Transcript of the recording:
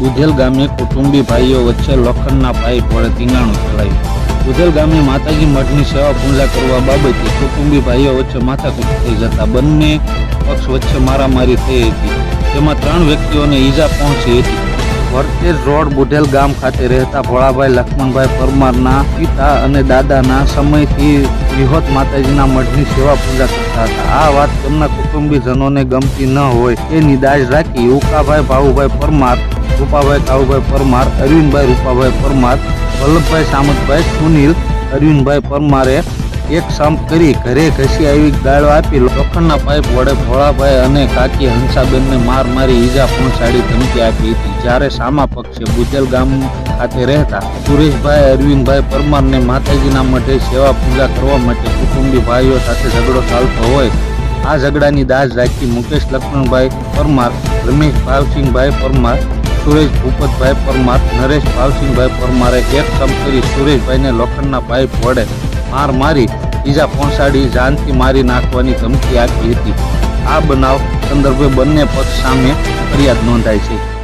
દુધેલ ગામે કુટુંબી ભાઈઓ વચ્ચે લોખંડના પાઇપ વડે ટીંગાણું ચલાવ્યું બુધેલ ગામે માતાજી મઠની સેવા પૂજા કરવા બાબતે કુટુંબી ભાઈઓ વચ્ચે માથાકૂટ થઈ જતા બંને પક્ષ વચ્ચે મારામારી થઈ હતી. તેમાં ત્રણ વ્યક્તિઓને ઈજા પહોંચી હતી. વર્તેજ રોડ બુઢેલ ગામ ખાતે રહેતા ભોળાભાઈ લક્ષ્મણભાઈ પરમારના પિતા અને દાદાના સમયથી વિહોત માતાજીના મઠની સેવા પૂજા કરતા હતા. આ વાત તેમના કુટુંબીજનોને ગમતી ન હોય એ નિદાજ રાખી ઉકાભાઈ ભાવુભાઈ પરમાર, રૂપાભાઈ કાવુભાઈ પરમાર, અરવિંદભાઈ રૂપાભાઈ પરમાર, વલ્લભભાઈ સામતભાઈ સુનિલ, અરવિંદભાઈ પરમારે એક સંપ કરી ઘરે ઘસી આવી ગાળો આપી લોખંડના પાઇપ વડે ભોળાભાઈ અને કાકી હંસાબેનને માર મારી ઈજા પહોંચાડી ધમકી આપી હતી. જ્યારે સામા પક્ષે બુજલ ગામ ખાતે રહેતા સુરેશભાઈ, અરવિંદભાઈ પરમારને માતાજીના મઢે સેવા પૂજા કરવા માટે કુટુંબી ભાઈઓ સાથે ઝઘડો ચાલતો હોય, આ ઝઘડાની દાજ રાખી મુકેશ લક્ષ્મણભાઈ પરમાર, રમેશ ભાવસિંહભાઈ પરમાર, સુરેશ ભૂપતભાઈ પરમાર, નરેશ ભાવસિંહભાઈ પરમારે એક કામ કરી સુરેશભાઈને લોખંડના પાઇપ વડે માર મારી, ઈજા પહોંચાડી, જાનથી મારી નાખવાની ધમકી આપી હતી. આ બનાવ સંદર્ભે બંને પક્ષ સામે ફરિયાદ નોંધાઈ છે.